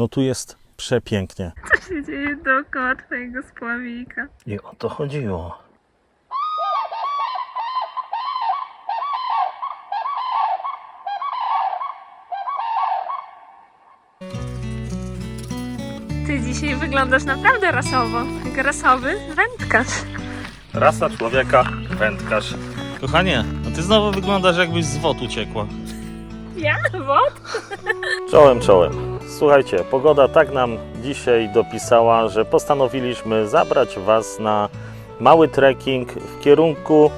No tu jest przepięknie. Co się dzieje dookoła twojego spławika? I o to chodziło. Ty dzisiaj wyglądasz naprawdę rasowo. Jak rasowy wędkarz. Rasa człowieka, wędkarz. Kochanie, a ty znowu wyglądasz jakbyś z wod uciekła. Ja? Wod? Czołem, czołem. Słuchajcie, pogoda tak nam dzisiaj dopisała, że postanowiliśmy zabrać Was na mały trekking w kierunku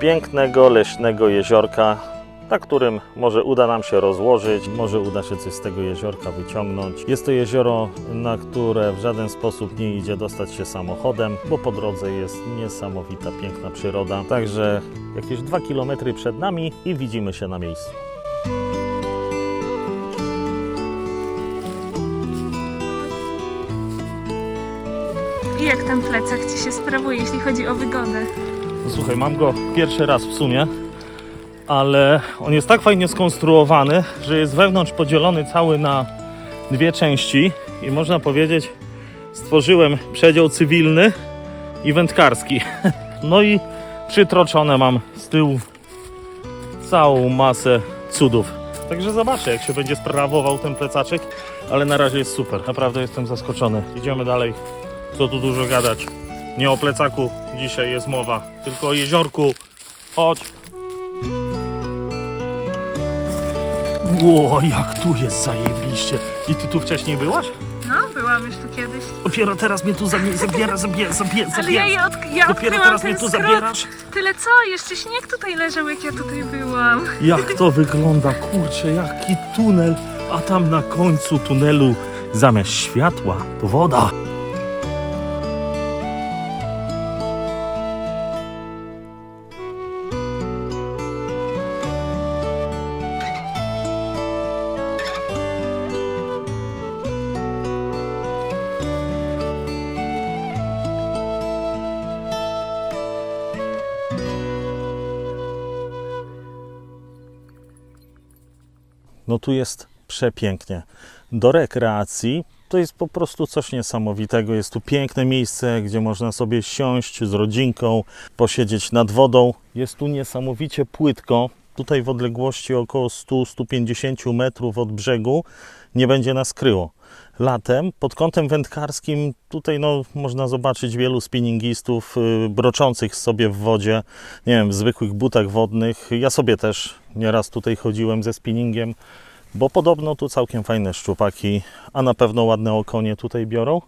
pięknego leśnego jeziorka, na którym może uda nam się rozłożyć, może uda się coś z tego jeziorka wyciągnąć. Jest to jezioro, na które w żaden sposób nie idzie dostać się samochodem, bo po drodze jest niesamowita, piękna przyroda. Także jakieś dwa kilometry przed nami i widzimy się na miejscu. Jak ten plecak ci się sprawuje, jeśli chodzi o wygodę? No Słuchaj, mam go pierwszy raz w sumie, ale on jest tak fajnie skonstruowany, że jest wewnątrz podzielony cały na dwie części i można powiedzieć, stworzyłem przedział cywilny i wędkarski. No i przytroczone mam z tyłu całą masę cudów. Także zobaczę, jak się będzie sprawował ten plecaczek, ale na razie jest super. Naprawdę jestem zaskoczony. Idziemy dalej. Co tu dużo gadać. Nie o plecaku dzisiaj jest mowa, tylko o jeziorku. Chodź. Ło, jak tu jest zajebiście. I ty tu wcześniej byłaś? No, byłam już tu kiedyś. Dopiero teraz mnie tu zabiera, zabiera, zabiera, zabiera. Ale ja, je odk- ja Dopiero teraz mnie tu zabierasz? Tyle co? Jeszcze śnieg tutaj leżał, jak ja tutaj byłam. Jak to wygląda, kurczę, jaki tunel, a tam na końcu tunelu zamiast światła to woda. No tu jest przepięknie. Do rekreacji to jest po prostu coś niesamowitego. Jest tu piękne miejsce, gdzie można sobie siąść z rodzinką, posiedzieć nad wodą. Jest tu niesamowicie płytko. Tutaj w odległości około 100-150 metrów od brzegu nie będzie nas kryło. Latem pod kątem wędkarskim tutaj no, można zobaczyć wielu spinningistów y, broczących sobie w wodzie, nie wiem, w zwykłych butach wodnych. Ja sobie też nieraz tutaj chodziłem ze spinningiem, bo podobno tu całkiem fajne szczupaki, a na pewno ładne okonie tutaj biorą.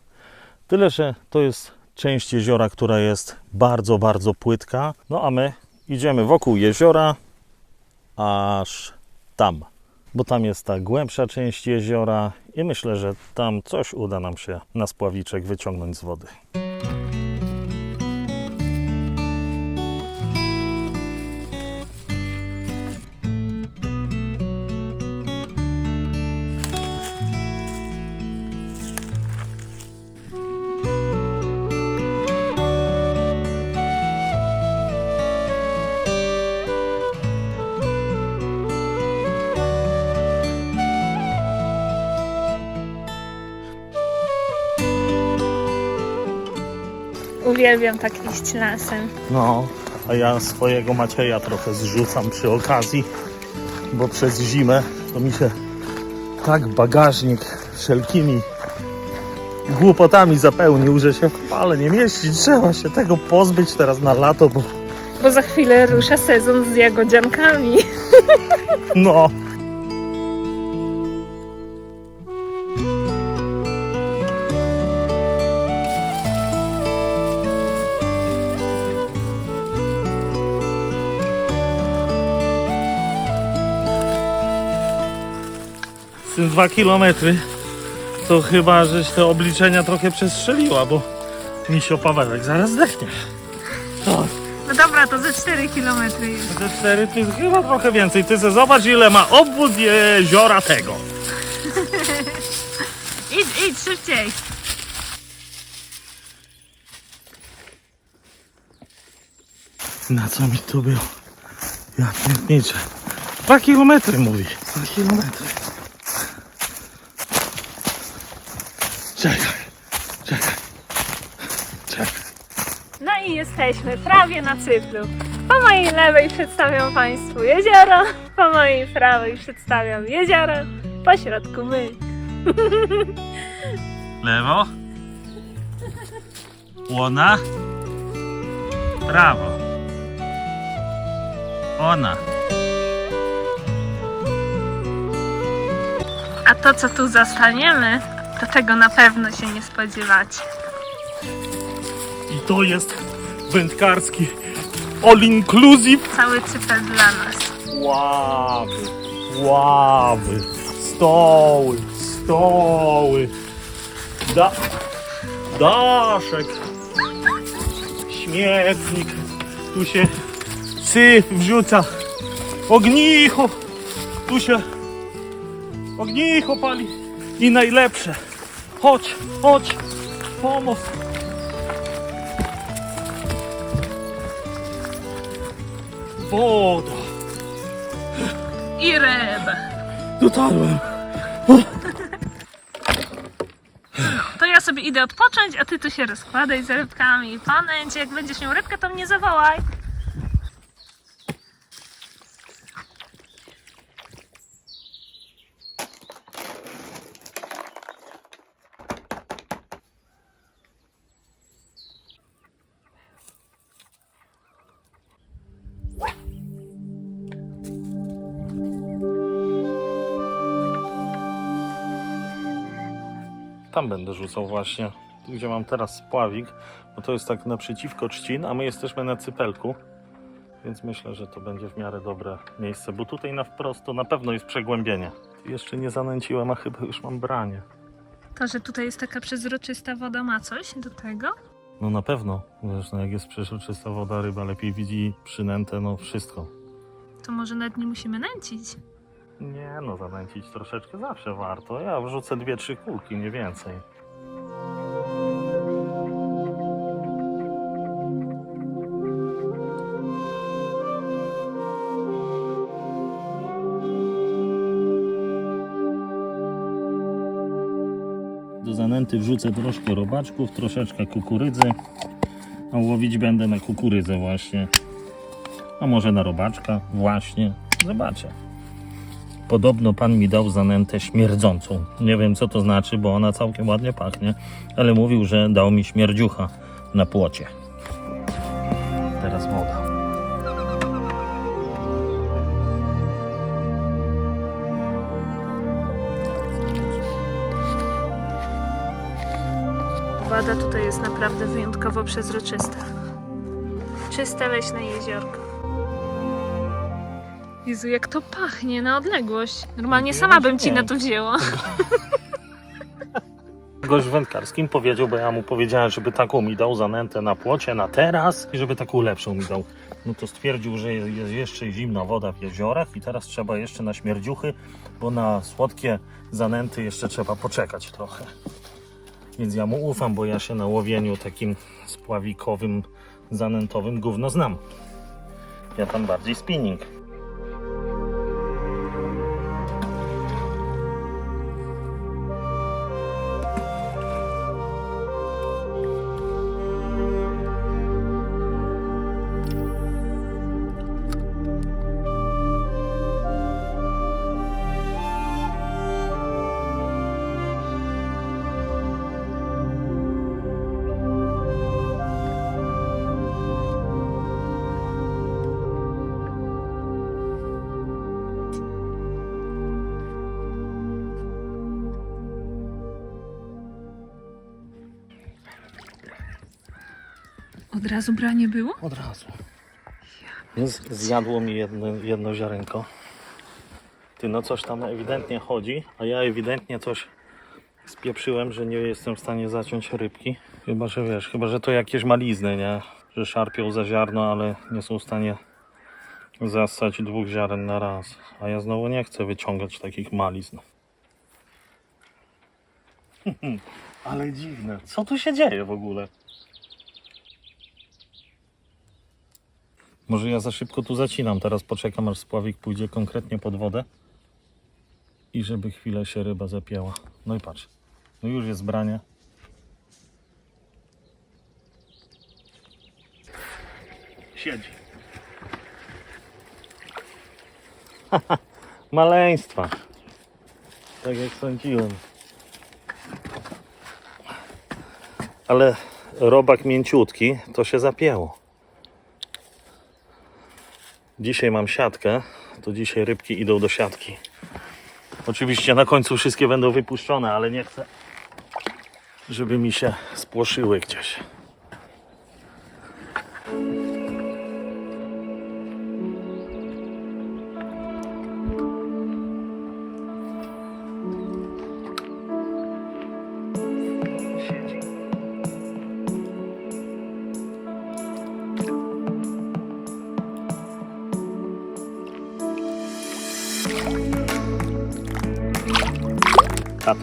Tyle, że to jest część jeziora, która jest bardzo, bardzo płytka. No a my idziemy wokół jeziora, aż tam, bo tam jest ta głębsza część jeziora i myślę, że tam coś uda nam się na spławiczek wyciągnąć z wody. Uwielbiam tak iść lasem. No, a ja swojego Macieja trochę zrzucam przy okazji, bo przez zimę to mi się tak bagażnik wszelkimi głupotami zapełnił, że się w nie mieści. Trzeba się tego pozbyć teraz na lato, bo Bo za chwilę rusza sezon z jagodziankami. no. Tym dwa kilometry to chyba, żeś te obliczenia trochę przestrzeliła, bo misio Pawełek zaraz zdechnie. To No dobra, to ze 4 km jest. te cztery to jest chyba trochę więcej. Ty se zobacz ile ma obwód jeziora tego. Idź, idź, szybciej. Na co mi to było? Ja piękniczę. Dwa kilometry mówi. Dwa kilometry. Czekaj, czekaj, czekaj. No i jesteśmy prawie na cyplu. Po mojej lewej przedstawiam Państwu jezioro, po mojej prawej przedstawiam jezioro, po środku my. Lewo. Łona. Prawo. Ona. A to, co tu zastaniemy, to tego na pewno się nie spodziewacie. I to jest wędkarski all inclusive. Cały cypel dla nas. Ławy, ławy, stoły, stoły. Da, daszek, śmietnik. Tu się syf wrzuca. Ognicho. Tu się ognicho pali. I najlepsze. Chodź, chodź. Pomoc. Woda. I ryby. Dotarłem. To ja sobie idę odpocząć, a ty tu się rozkładaj z rybkami. Panęcie, jak będziesz miał rybkę, to mnie zawołaj. Tam będę rzucał właśnie, gdzie mam teraz spławik, bo to jest tak naprzeciwko Trzcin, a my jesteśmy na Cypelku, więc myślę, że to będzie w miarę dobre miejsce, bo tutaj na wprost to na pewno jest przegłębienie. Jeszcze nie zanęciłem, a chyba już mam branie. To, że tutaj jest taka przezroczysta woda, ma coś do tego? No na pewno, no jak jest przezroczysta woda, ryba lepiej widzi przynętę, no wszystko. To może nawet nie musimy nęcić. Nie no, zanęcić troszeczkę zawsze warto. Ja wrzucę dwie, trzy kulki, nie więcej. Do zanęty wrzucę troszkę robaczków, troszeczkę kukurydzy. A łowić będę na kukurydzę właśnie. A może na robaczka? Właśnie. Zobaczę. Podobno pan mi dał zanętę śmierdzącą. Nie wiem co to znaczy, bo ona całkiem ładnie pachnie, ale mówił, że dał mi śmierdziucha na płocie. Teraz woda. Woda tutaj jest naprawdę wyjątkowo przezroczysta. Czyste leśne jeziorko. Jezu, jak to pachnie na odległość. Normalnie sama bym ci na to wzięła. Gość wędkarskim powiedział, bo ja mu powiedziałem, żeby taką mi dał zanętę na płocie, na teraz i żeby taką lepszą mi dał. No to stwierdził, że jest jeszcze zimna woda w jeziorach i teraz trzeba jeszcze na śmierdziuchy, bo na słodkie zanęty jeszcze trzeba poczekać trochę. Więc ja mu ufam, bo ja się na łowieniu takim spławikowym, zanętowym gówno znam. Ja tam bardziej spinning. Od razu branie było? Od razu. Z, zjadło mi jedno, jedno ziarenko. Ty no coś tam ewidentnie chodzi, a ja ewidentnie coś spieprzyłem, że nie jestem w stanie zaciąć rybki. Chyba, że wiesz, chyba, że to jakieś malizny, nie? Że szarpią za ziarno, ale nie są w stanie zassać dwóch ziaren na raz. A ja znowu nie chcę wyciągać takich malizn. ale dziwne. Co tu się dzieje w ogóle? Może ja za szybko tu zacinam, teraz poczekam aż spławik pójdzie konkretnie pod wodę i żeby chwilę się ryba zapięła. No i patrz, no już jest branie. Siedzi. Maleństwa. Tak jak sądziłem. Ale robak mięciutki, to się zapięło. Dzisiaj mam siatkę, to dzisiaj rybki idą do siatki. Oczywiście na końcu wszystkie będą wypuszczone, ale nie chcę, żeby mi się spłoszyły gdzieś.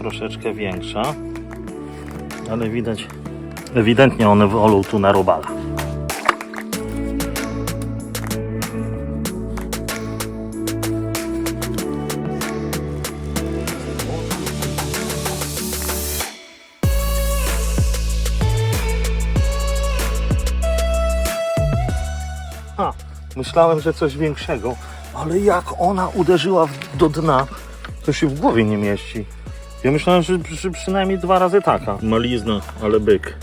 Troszeczkę większa, ale widać, ewidentnie one wolą tu na robala. A, myślałem, że coś większego, ale jak ona uderzyła do dna, to się w głowie nie mieści. Ja myślałem, że, przynajmniej dwa razy taka. Malizna, ale byk.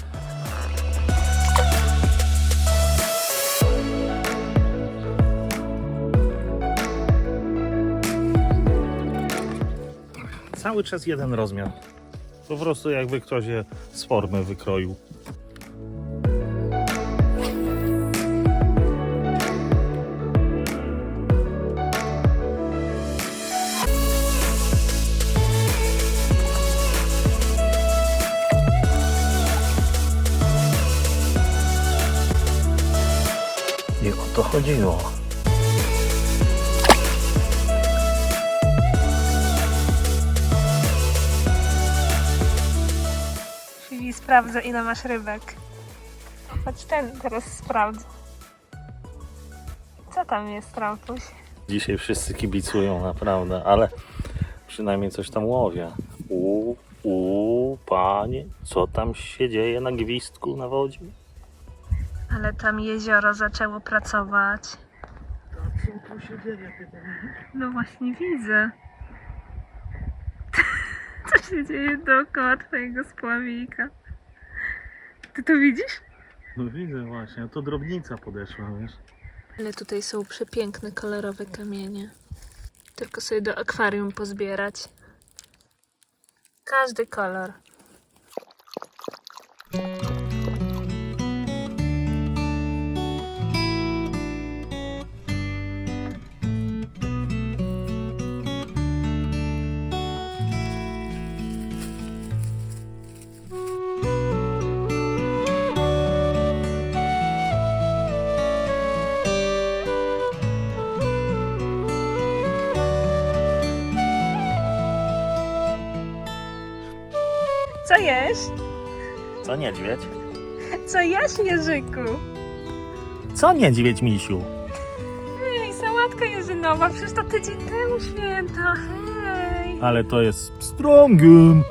Cały czas jeden rozmiar. Po prostu jakby ktoś je z formy wykroił. Chodziło. Czyli sprawdzę, ile masz rybek. Choć ten teraz sprawdzę. Co tam jest, Trampuś? Dzisiaj wszyscy kibicują, naprawdę, ale przynajmniej coś tam łowię. U, u, panie, co tam się dzieje na gwizdku na wodzie? Ale tam jezioro zaczęło pracować. Co tu się dzieje? No właśnie widzę. Co się dzieje dookoła twojego spławika? Ty to widzisz? No widzę właśnie, to drobnica podeszła, wiesz? Ale tutaj są przepiękne, kolorowe kamienie. Tylko sobie do akwarium pozbierać. Każdy kolor. Co jesz? Co niedźwiedź? Co jesz, Jerzyku? Co niedźwiedź, misiu? Hej, sałatka jerzynowa, przecież to tydzień temu święto, hej! Ale to jest strongiem.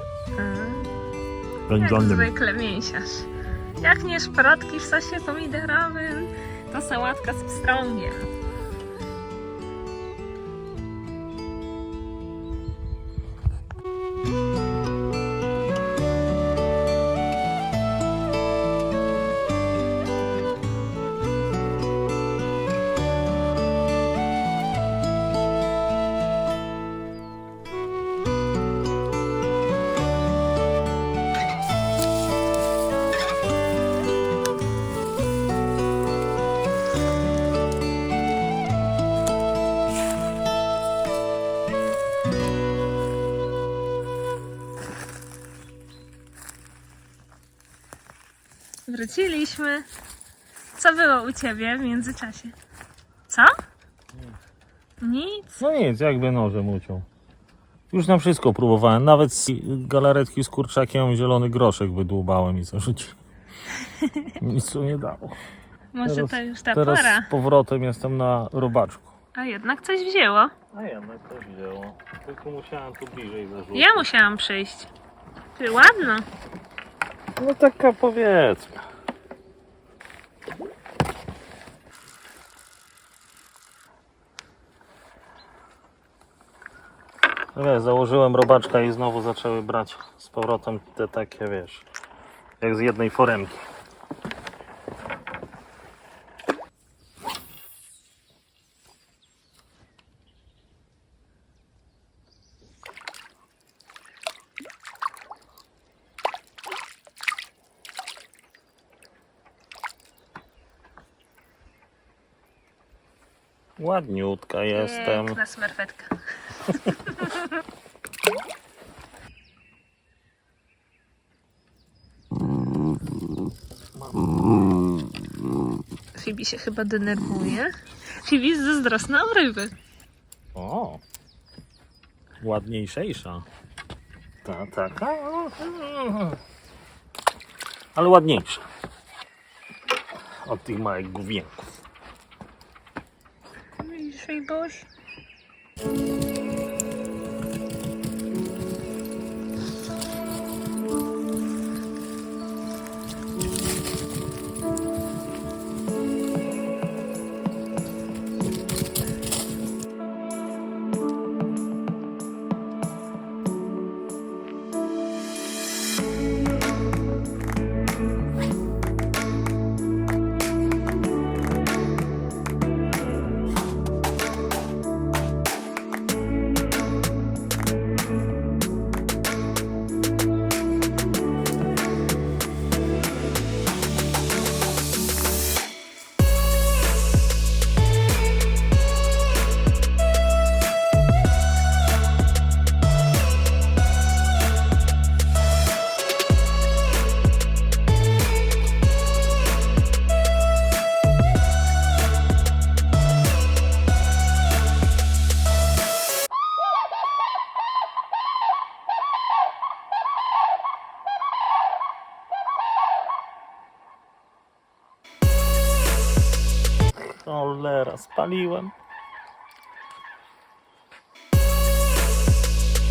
Jak Wędzonym. zwykle mięsiarz. Jak nie szprotki w sosie pomidorowym, to sałatka z pstrągiem. Wróciliśmy. Co było u ciebie w międzyczasie? Co? Nic. No nic, jakby nożem uciął. Już na wszystko próbowałem, nawet z galaretki z kurczakiem zielony groszek wydłubałem i zarzuciłem. Nic to nie dało. Może Teraz- to już ta Teraz pora. z powrotem jestem na robaczku. A jednak coś wzięło. A jednak to wzięło. Tylko musiałem tu bliżej zarzucić. Ja musiałam przyjść. Ty ładno. No taka powiedzmy. No wiesz, założyłem robaczka i znowu zaczęły brać z powrotem te takie, wiesz, jak z jednej foremki. Ładniutka jestem. Piękna smerfetka. Fibi się chyba denerwuje. Fibi jest zazdrosna o ryby. O, ładniejsza. Ta, taka. Ale ładniejsza. Od tych małych główienków. Widzisz, Fibuś? Cholera, spaliłem.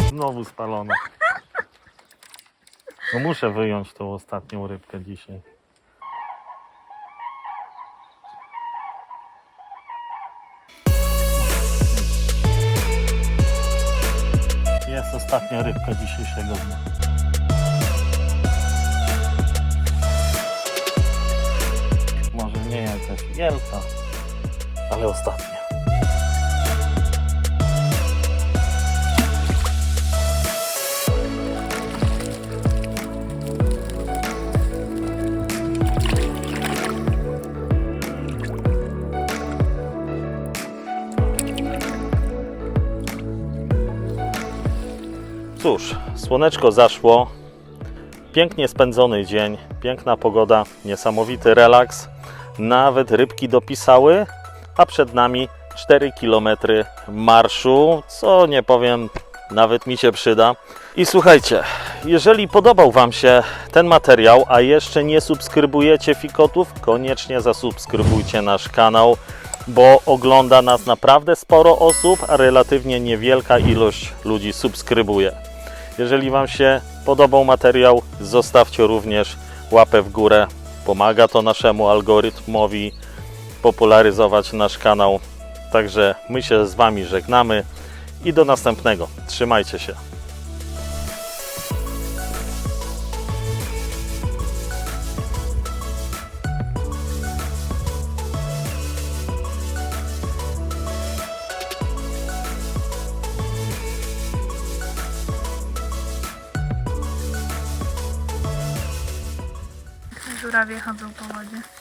Znowu spalone. No muszę wyjąć tą ostatnią rybkę dzisiaj. Jest ostatnia rybka dzisiejszego dnia. Może nie jakaś wielka, ale ostatnia. Cóż, słoneczko zaszło, pięknie spędzony dzień, piękna pogoda, niesamowity relaks. Nawet rybki dopisały, a przed nami 4 km marszu, co nie powiem, nawet mi się przyda. I słuchajcie, jeżeli podobał Wam się ten materiał, a jeszcze nie subskrybujecie Fikotów, koniecznie zasubskrybujcie nasz kanał, bo ogląda nas naprawdę sporo osób, a relatywnie niewielka ilość ludzi subskrybuje. Jeżeli Wam się podobał materiał, zostawcie również łapę w górę. Pomaga to naszemu algorytmowi popularyzować nasz kanał. Także my się z Wami żegnamy i do następnego. Trzymajcie się. Żurawie chodzą po wodzie.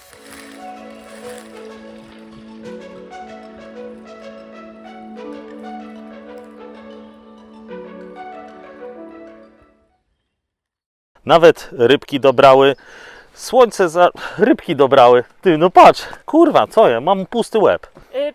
Nawet rybki dobrały. Słońce za... Rybki dobrały. Ty, no patrz. Kurwa, co ja? Mam pusty łeb. Y,